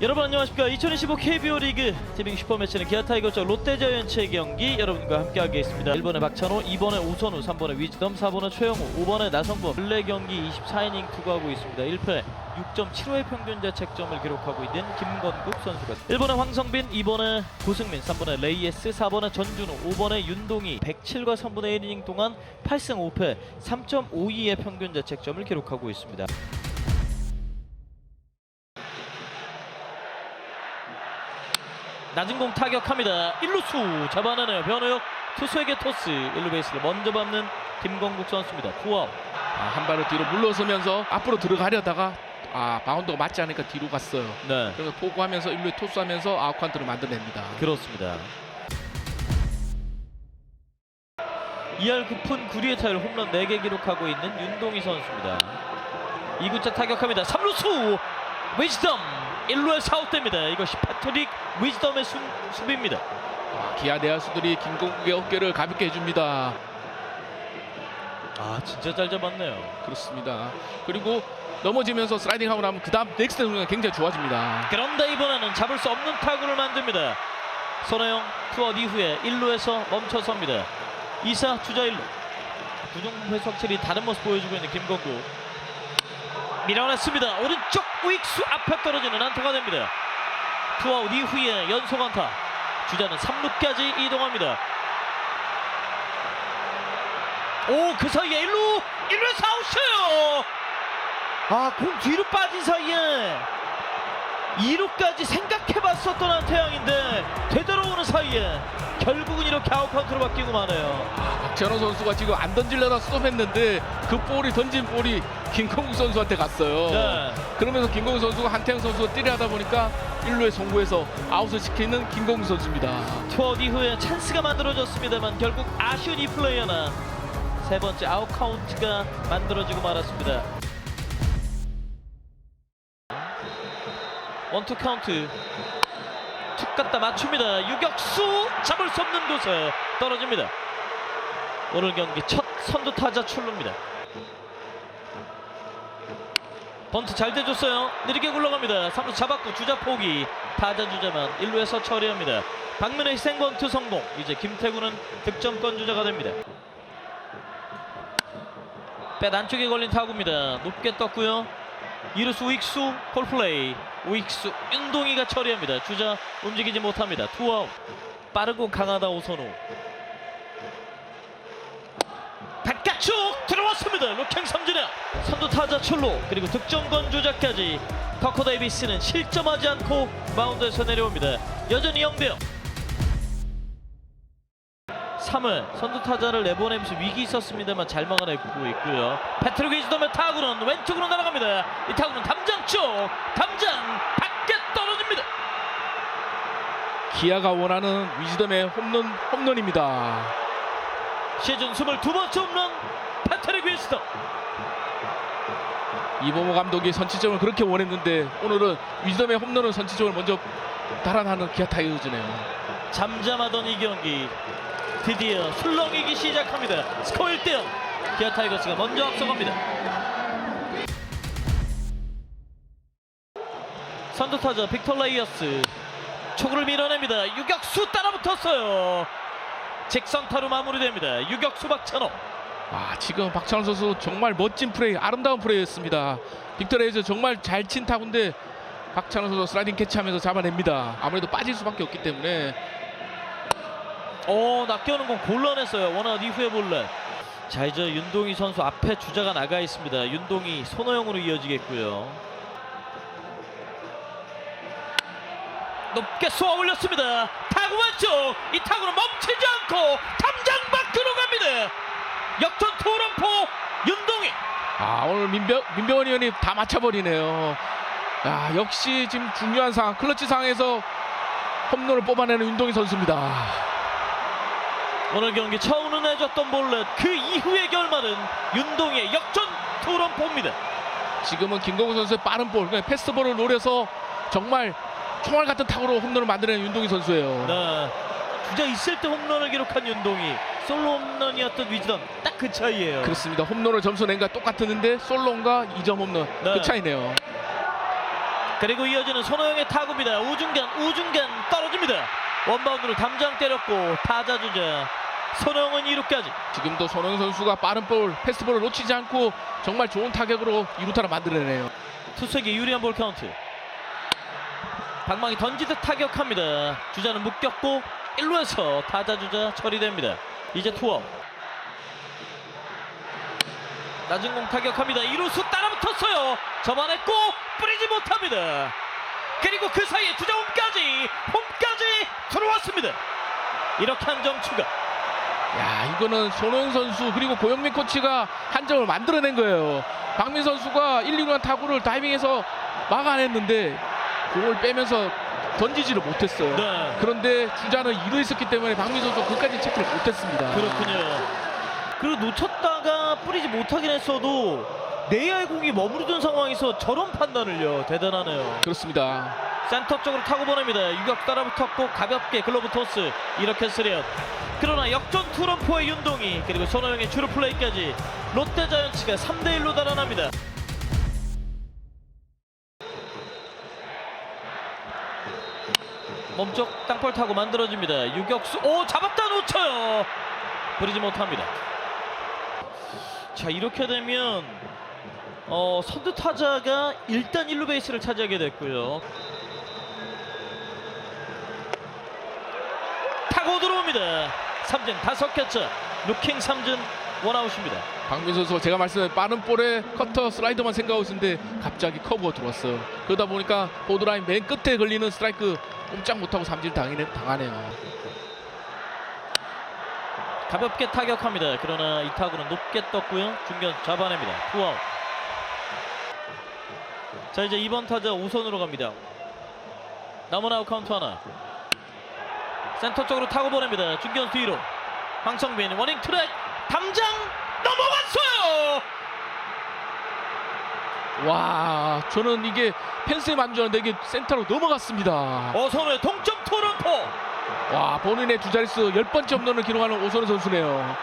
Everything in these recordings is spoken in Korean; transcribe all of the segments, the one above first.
여러분 안녕하십니까. 2025 KBO 리그 재미기 슈퍼매치는 기아 타이거즈와 롯데자이언츠의 경기 여러분과 함께하겠습니다. 1번에 박찬호, 2번에 오선우, 3번에 위즈덤, 4번에 최영우, 5번에 나성범. 원래 경기 24이닝 투구하고 있습니다. 1패 6.75의 평균 자책점을 기록하고 있는 김건국 선수가 1번에 황성빈, 2번에 고승민, 3번에 레이에스, 4번에 전준우, 5번에 윤동희 107과 3분의 1이닝 동안 8승 5패 3.52의 평균 자책점을 기록하고 있습니다 낮은 공 타격합니다. 1루수 잡아내네요. 변호혁 투수에게 토스 1루 베이스를 먼저 밟는 김건국 선수입니다. 투아웃. 아, 한 발을 뒤로 물러서면서 앞으로 들어가려다가 아 바운드가 맞지 않으니까 뒤로 갔어요. 네, 그래서 포구하면서 일루에 토스하면서 아웃카운트를 만들어냅니다. 그렇습니다. 2할 9푼 9리의 타율 홈런 4개 기록하고 있는 윤동희 선수입니다. 2구째 타격합니다. 3루수 위즈덤 1루에 사웃됩니다. 이것이 패트릭 위즈덤의 수, 수비입니다. 아, 기아 내야수들이 김공국의 어깨를 가볍게 해줍니다. 아 진짜 잘 잡았네요. 그렇습니다. 그리고 넘어지면서 슬라이딩 하고 나면 그 다음 넥스트 순간 굉장히 좋아집니다. 그런데 이번에는 잡을 수 없는 타구를 만듭니다. 손혜영 투아웃 이후에 1루에서 멈춰섭니다. 2사 주자 1루. 구종 회 석철이 다른 모습 보여주고 있는 김건구. 밀어냈습니다. 오른쪽 우익수 앞에 떨어지는 안타가 됩니다. 투아웃 이후에 연속 안타. 주자는 3루까지 이동합니다. 오 그 사이에 1루 1루에서 아웃이에요. 아 공 뒤로 빠진 사이에 2루까지 생각해봤었던 한태양인데 되돌아오는 사이에 결국은 이렇게 아웃카운트로 바뀌고 마네요. 박찬호 선수가 지금 안 던질려다 스톱했는데 그 볼이 던진 볼이 김공국 선수한테 갔어요. 네. 그러면서 김공국 선수가 한태영 선수가 뛰려하다 보니까 1루에 송구해서 아웃을 시키는 김공국 선수입니다. 투아웃 이후에 찬스가 만들어졌습니다만 결국 아쉬운 이 플레이 하나 세 번째 아웃카운트가 만들어지고 말았습니다. 원투 카운트 툭 갖다 맞춥니다. 유격수 잡을 수 없는 곳에 떨어집니다. 오늘 경기 첫 선두 타자 출루입니다. 번트 잘 대줬어요. 느리게 굴러갑니다. 3루 잡았고 주자 포기. 타자 주자만 1루에서 처리합니다. 박민의 희생 번트 성공. 이제 김태구는 득점권 주자가 됩니다. 뱃 안쪽에 걸린 타구입니다. 높게 떴고요. 이루수 우익수 콜플레이. 우익수 윤동희가 처리합니다. 주자 움직이지 못합니다. 투아웃. 빠르고 강하다 오선우. 바깥쪽 들어왔습니다. 로킹 삼진아 선두 타자 출루 그리고 득점권 주자까지 터커 데이비스는 실점하지 않고 마운드에서 내려옵니다. 여전히 0대0 3회 선두 타자를 내보내면서 위기 있었습니다만 잘 막아내고 있고요. 패트릭 위즈덤의 타구는 왼쪽으로 날아갑니다. 이 타구는 담장 쪽 담장 밖에 떨어집니다. 기아가 원하는 위즈덤의 홈런 홈런입니다. 시즌 22번째 홈런 패트릭 위즈덤 이범호 감독이 선취점을 그렇게 원했는데 오늘은 위즈덤의 홈런을 선취점을 먼저 달아나는 기아 타이거즈네요. 잠잠하던 이 경기 드디어 술렁이기 시작합니다. 스코어 1대0 기아 타이거스가 먼저 앞서갑니다. 선두 타자 빅터 레이어스 초구를 밀어냅니다. 유격수 따라붙었어요. 직선타로 마무리됩니다. 유격수 박찬호 아 지금 박찬호 선수 정말 멋진 플레이, 아름다운 플레이였습니다. 빅터 레이즈 정말 잘 친 타구인데 박찬호 선수 슬라이딩 캐치하면서 잡아냅니다. 아무래도 빠질 수밖에 없기 때문에 오 낚여오는 건 곤란했어요. 원아웃 이후에 볼래. 자 이제 윤동희 선수 앞에 주자가 나가 있습니다. 윤동희 손호영으로 이어지겠고요. 높게 쏘아 올렸습니다. 타구 왼쪽 이 타구는 멈추지 않고 담장 밖으로 갑니다. 역전 투런포 윤동희. 아 오늘 민병 민병헌 의원이 다 맞춰버리네요. 아 역시 지금 중요한 상황, 클러치 상황에서 홈런을 뽑아내는 윤동희 선수입니다. 오늘 경기 처음으로 내줬던 볼넷 그 이후의 결말은 윤동희의 역전 투런포입니다. 지금은 김건우 선수의 빠른 볼, 그냥 패스볼을 노려서 정말 총알 같은 타구로 홈런을 만들어낸 윤동희 선수예요. 네. 주자 있을 때 홈런을 기록한 윤동희 솔로 홈런이었던 위즈덤 딱그 차이예요. 그렇습니다. 홈런을 점수 낸거 똑같았는데 솔로인가 2점 홈런 네. 그 차이네요. 그리고 이어지는 손호영의 타구입니다. 우중간 우중간 떨어집니다. 원바운드로 담장 때렸고 타자 주자 손호영은 2루까지. 지금도 손흥민 선수가 빠른 볼, 패스트볼을 놓치지 않고 정말 좋은 타격으로 2루타를 만들어내네요. 투수에게 유리한 볼 카운트. 방망이 던지듯 타격합니다. 주자는 묶였고 1루에서 타자 주자 처리됩니다. 이제 투업. 낮은 공 타격합니다. 2루수 따라붙었어요. 접어냈고 뿌리지 못합니다. 그리고 그 사이에 주자 홈까지 홈까지 들어왔습니다. 이렇게 한 점 추가. 야 이거는 손흥민 선수 그리고 고영민 코치가 한 점을 만들어낸 거예요. 박민 선수가 1, 2루한 타구를 다이빙해서 막아냈는데 공을 빼면서 던지지를 못했어요. 네. 그런데 주자는 2루 있었기 때문에 박민 선수 끝까지 체크를 못했습니다. 그렇군요. 그리고 놓쳤다가 뿌리지 못하긴 했어도 내야의 공이 머무르던 상황에서 저런 판단을요 대단하네요. 그렇습니다. 센터 쪽으로 타고 보냅니다. 유격 따라붙었고 가볍게 글러브 토스 이렇게 쓰려. 그러나 역전 투런포의 윤동희 그리고 손호영의 주루 플레이까지 롯데 자이언츠가 3대 1로 달아납니다. 몸쪽 땅볼 타고 만들어집니다. 유격수 오 잡았다 놓쳐요. 부리지 못합니다. 자 이렇게 되면 어, 선두 타자가 일단 1루 베이스를 차지하게 됐고요. 타고 들어옵니다. 삼진 다섯 개째 루킹 삼진 원아웃입니다. 박민 선수 제가 말씀드린 빠른 볼에 커터 슬라이더만 생각하고 있었는데 갑자기 커브가 들어왔어요. 그러다 보니까 보드라인 맨 끝에 걸리는 스트라이크 꼼짝 못하고 삼진 당하네, 당하네요. 가볍게 타격합니다. 그러나 이 타구는 높게 떴고요. 중견 잡아냅니다. 투아웃. 자 이제 2번 타자 우선으로 갑니다. 남은 아웃 카운트 하나. 센터 쪽으로 타고 보냅니다. 중견 뒤로. 황성빈 워닝 트랙 담장 넘어갔어요. 와 저는 이게 펜스에 만주는데 이게 센터로 넘어갔습니다. 어선우의 동점 토론토. 와 본인의 두 자릿수 열 번째 홈런을 기록하는 오선우 선수네요.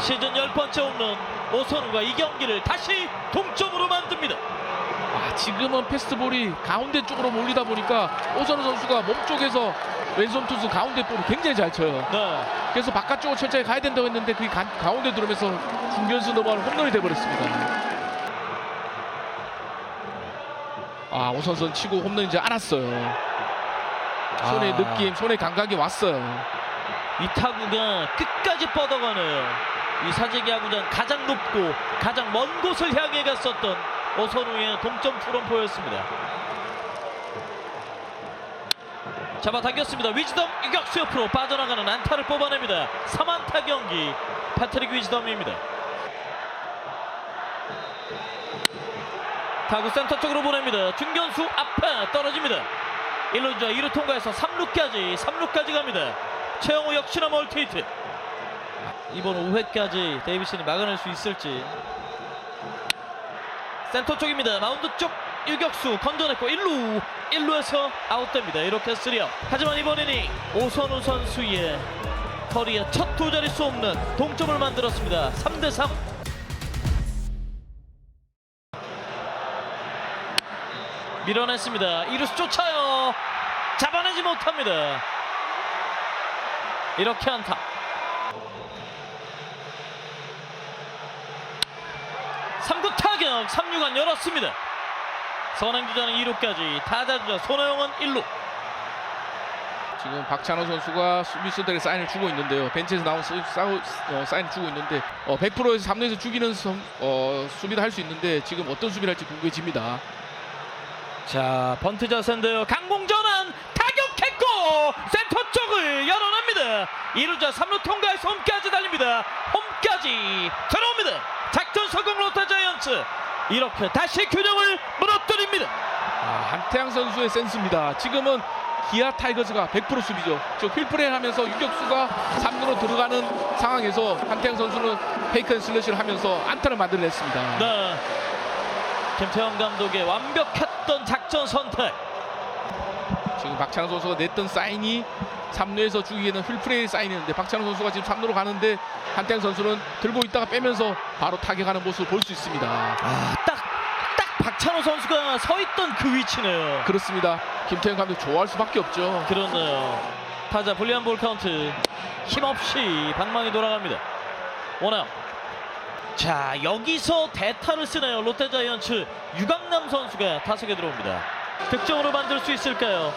시즌 10번째 홈런 오선우가 이 경기를 다시 동점으로 만듭니다. 아, 지금은 패스트볼이 가운데 쪽으로 몰리다 보니까 오선우 선수가 몸쪽에서 왼손 투수 가운데 볼을 굉장히 잘 쳐요. 네. 그래서 바깥쪽으로 천천히 가야 된다고 했는데 그게 가, 가운데 들어오면서 중견수 넘어가는 홈런이 돼버렸습니다. 아 오선 선 치고 홈런인지 알았어요. 손의 아. 느낌, 손의 감각이 왔어요. 이 타구가 끝까지 뻗어가네요. 이 사직이 야구장 가장 높고 가장 먼 곳을 향해 갔었던 오선우의 동점 투런포였습니다. 잡아당겼습니다. 위즈덤 유격수 옆으로 빠져나가는 안타를 뽑아냅니다. 3안타 경기 패트릭 위즈덤입니다. 타구 센터 쪽으로 보냅니다. 중견수 앞에 떨어집니다. 1루자 2루 통과해서 3루까지 3루까지 갑니다. 최영호 역시나 멀티히트. 이번 5회까지 데이비슨이 막아낼 수 있을지. 센터 쪽입니다. 마운드 쪽 유격수 건져냈고 1루 1루에서 아웃됩니다. 이렇게 쓰리업. 하지만 이번 이닝 오선우 선수의 커리어 첫 두 자릿수 없는 동점을 만들었습니다. 3대 3. 밀어냈습니다. 이루수 쫓아요. 잡아내지 못합니다. 이렇게 안타. 3구 타격 3루간 열었습니다. 선행주자는 2루까지 타자주자 손호영은 1루. 지금 박찬호 선수가 수비수들의 사인을 주고 있는데요. 벤치에서 나온 수, 사우, 어, 사인을 주고 있는데 어, 100%에서 3루에서 죽이는 선- 어, 수비를 할 수 있는데 지금 어떤 수비를 할지 궁금해집니다. 자 번트 자세인데요. 강공전환 타격했고 센터 쪽을 열어냅니다. 2루자 3루 통과해서 홈까지 달립니다. 홈 까지 들어옵니다. 작전 성공 롯데 자이언츠 이렇게 다시 균형을 무너뜨립니다. 아, 한태양 선수의 센스입니다. 지금은 기아 타이거즈가 100% 수비죠. 저 휠프레 하면서 유격수가 3루로 들어가는 상황에서 한태양 선수는 페이크 앤 슬래시를 하면서 안타를 만들어냈습니다. 네. 김태형 감독의 완벽했던 작전 선택. 지금 박찬호 선수가 냈던 사인이 3루에서 주기에는 휠프레이 사인이었는데 박찬호 선수가 지금 3루로 가는데 한태양 선수는 들고 있다가 빼면서 바로 타격하는 모습을 볼 수 있습니다. 아, 딱, 딱 박찬호 선수가 서 있던 그 위치네요. 그렇습니다. 김태형 감독 좋아할 수밖에 없죠. 그렇네요. 타자 불리한 볼 카운트 힘없이 방망이 돌아갑니다. 원아웃. 자 여기서 대타를 쓰네요. 롯데자이언츠 유강남 선수가 타석에 들어옵니다. 득점으로 만들 수 있을까요?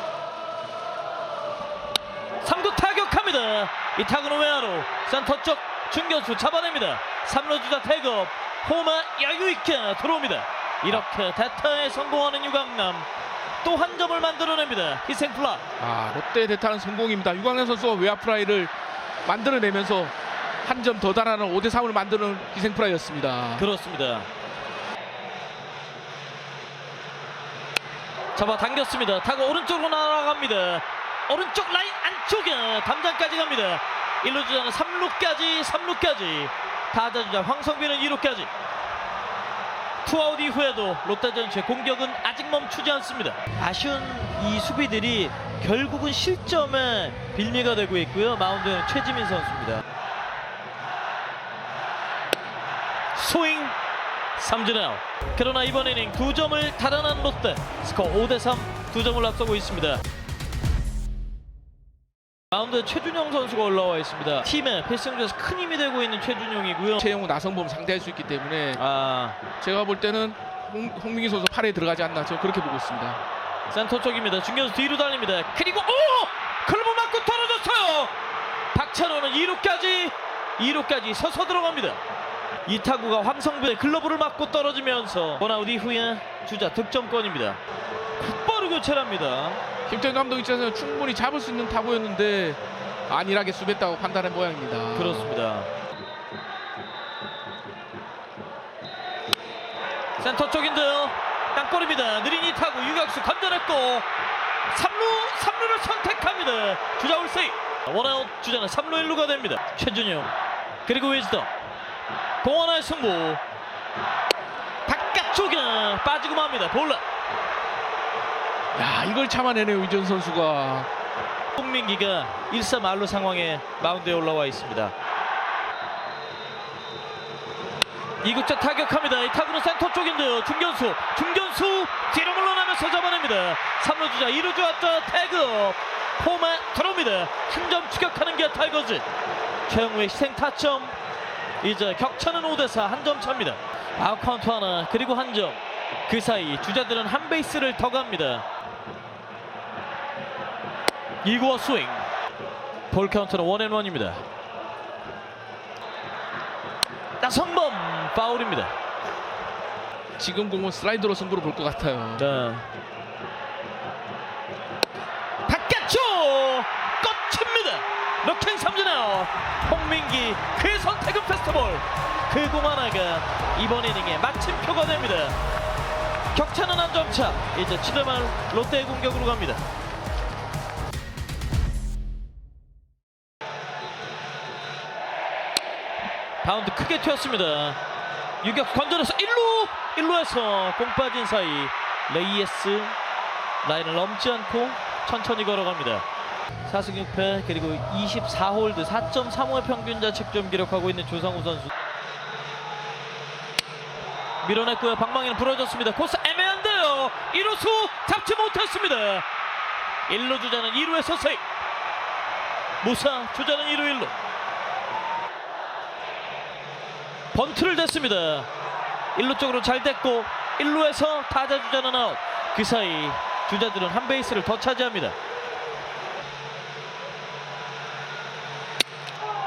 타격합니다. 이 타구는 외야로 센터 쪽 중견수 잡아냅니다. 3루 주자 태급 호마 여유 있게 들어옵니다. 이렇게 대타에 성공하는 유강남 또 한 점을 만들어냅니다. 희생플라. 아 롯데 대타는 성공입니다. 유광현 선수가 외야 프라이를 만들어내면서 한 점 더 달하는 5대 3을 만드는 희생 프라이였습니다. 그렇습니다. 잡아 당겼습니다. 타고 오른쪽으로 날아갑니다. 오른쪽 라인 안쪽에 담장까지 갑니다. 1루 주자는 3루까지 3루까지 타자 주자 황성빈은 2루까지 투아웃 이후에도 롯데 전체의 공격은 아직 멈추지 않습니다. 아쉬운 이 수비들이 결국은 실점에 빌미가 되고 있고요. 마운드에는 최지민 선수입니다. 스윙 삼진 아웃 그러나 이번 이닝 두 점을 달아난 롯데 스코어 5대3 두 점을 앞서고 있습니다 마운드에 최준용 선수가 올라와 있습니다. 팀의 필승조에서 큰 힘이 되고 있는 최준용이고요. 최영우 나성범 상대할 수 있기 때문에 아. 제가 볼 때는 홍, 홍민기 선수 팔에 들어가지 않나 저 그렇게 보고 있습니다. 센터 쪽입니다. 중견수 뒤로 달립니다. 그리고 오! 클럽을 맞고 떨어졌어요! 박찬호는 2루까지 2루까지 서서 들어갑니다. 이 타구가 황성빈의 글러브를 맞고 떨어지면서 원아웃 이후에 주자 득점권입니다. 곧바로 교체를 합니다 김태형 감독 입장에서는 충분히 잡을 수 있는 타구였는데 안일하게 수비했다고 판단한 모양입니다. 그렇습니다. 센터 쪽인데요. 땅볼입니다. 느린 이 타구 유격수 건져냈고 3루 3루를 선택합니다. 주자 올세이 원아웃 주자는 3루 1루가 됩니다. 최준용 그리고 웨즈더 공원의 승부 바깥쪽에 빠지고 맙니다. 볼라 야 이걸 참아내네요 이전 선수가. 홍민기가 1사 말루 상황에 마운드에 올라와 있습니다. 이국자 타격합니다. 이 타구는 센터 쪽인데요. 중견수, 중견수 뒤로 물러나면서 잡아냅니다. 3루 주자, 2루 주자 태그 홈에 들어옵니다. 한 점 추격하는 게 타이거즈. 최영우의 희생 타점. 이제 격차는 5대4 한 점 차입니다. 아웃 카운트 하나 그리고 한 점. 그 사이 주자들은 한 베이스를 더 갑니다. 2구와 스윙. 볼 카운트는 원앤원입니다. 나성범 파울입니다. 지금 공은 슬라이더로 승부를 볼 것 같아요. 자 바깥쪽 꽂힙니다. 럭킹 삼진아웃 홍민기 그 선택은 페스트볼. 그 공 하나가 이번 이닝의 마침표가 됩니다. 격차는 한 점차. 이제 7회말 롯데의 공격으로 갑니다 바운드 크게 튀었습니다. 유격 건져내서 1루 1루에서 공 빠진 사이 레이에스 라인을 넘지 않고 천천히 걸어갑니다. 4승 6패 그리고 24홀드 4.35의 평균 자책점 기록하고 있는 조상우 선수 밀어냈고요. 방망이는 부러졌습니다. 코스 애매한데요. 1루수 잡지 못했습니다. 1루 주자는 2루에서 세이 무사 주자는 2루 1루 번트를 댔습니다. 1루 쪽으로 잘 됐고 1루에서 타자 주자는 아웃. 그 사이 주자들은 한 베이스를 더 차지합니다.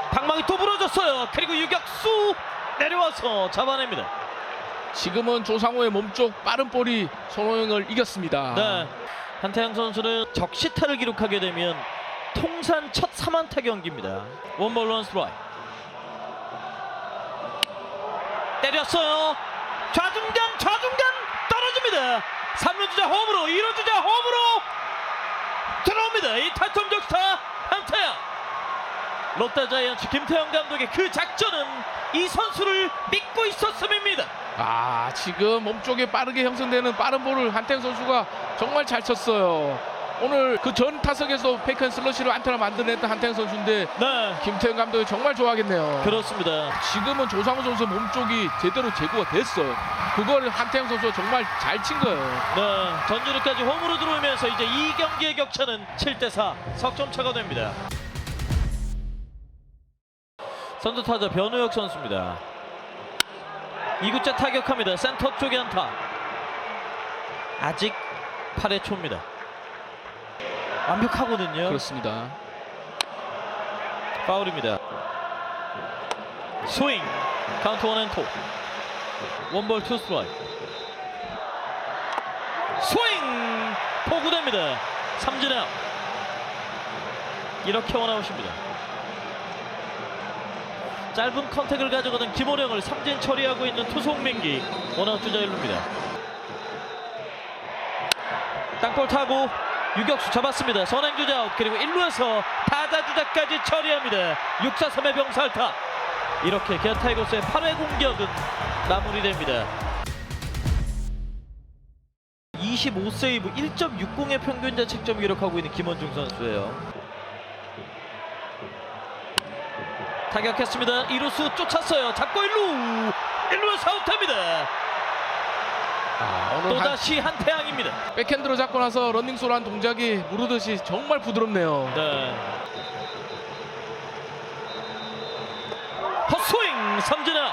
방망이 또 부러졌어요. 그리고 유격수 내려와서 잡아냅니다. 지금은 조상호의 몸쪽 빠른 볼이 손호영을 이겼습니다. 네. 한태양 선수는 적시타를 기록하게 되면 통산 첫 3안타 경기입니다. 원볼 원스트라이 때렸어요. 좌중간 좌중간 떨어집니다. 3루 주자 홈으로 2루 주자 홈으로 들어옵니다. 이 타점 적시타 한태양. 롯데자이언츠 김태형 감독의 그 작전은 이 선수를 믿고 있었음입니다. 아 지금 몸쪽에 빠르게 형성되는 빠른 볼을 한태영 선수가 정말 잘 쳤어요. 오늘 그 전 타석에서 페이컨 슬러시로 안타를 만들어냈던 한태영 선수인데 네, 김태형 감독이 정말 좋아하겠네요. 그렇습니다. 지금은 조상우 선수 몸쪽이 제대로 제구가 됐어요. 그걸 한태영 선수가 정말 잘 친 거예요. 네, 전주리까지 홈으로 들어오면서 이제 이 경기의 격차는 7대 4 석점 차가 됩니다. 선두 타자 변우혁 선수입니다. 2구째 타격합니다. 센터 쪽에 안타. 아직 8회 초입니다. 완벽하거든요. 그렇습니다. 파울입니다. 스윙 카운트 원앤투 원볼 투 스트라이크 스윙 포구됩니다. 삼진 아웃 이렇게 원아웃입니다. 짧은 컨택을 가져가던 김호령을 삼진 처리하고 있는 투송민기 원아웃 주자 1루입니다. 땅볼 타고 유격수 잡았습니다. 선행주자 아웃 그리고 1루에서 타자 주자까지 처리합니다. 6사 3의 병살타 이렇게 기아 타이거스의 8회 공격은 마무리됩니다. 25세이브 1.60의 평균 자책점 기록하고 있는 김원중 선수예요. 타격했습니다. 2루수 쫓았어요. 잡고 1루 1루에서 아웃합니다. 아, 오늘 한, 또다시 한태양입니다. 백핸드로 잡고 나서 런닝솔 한 동작이 무르듯이 정말 부드럽네요. 네. 헛스윙 삼진아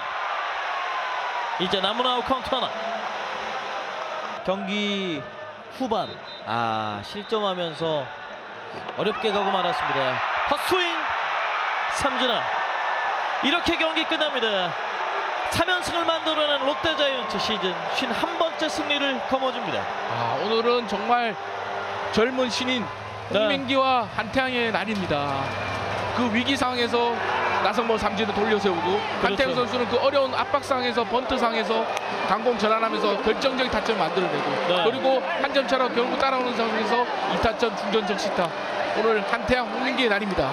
이제 남은 아웃 카운트 하나 경기 후반 아 실점하면서 어렵게 가고 말았습니다 헛스윙 삼진아 이렇게 경기 끝납니다 3연승을 만들어낸 롯데자이언츠 시즌 51 번째 승리를 거머쥡니다 아, 오늘은 정말 젊은 신인 네. 홍민기와 한태양의 날입니다. 그 위기 상황에서 나성범 삼진을 돌려세우고 한태양 선수는 그 어려운 압박 상황에서 번트 상황에서 강공 전환하면서 결정적인 타점을 만들어내고 네. 그리고 한 점 차로 결국 따라오는 상황에서 2타점 중전 적 시타 오늘 한태양 홍민기의 날입니다.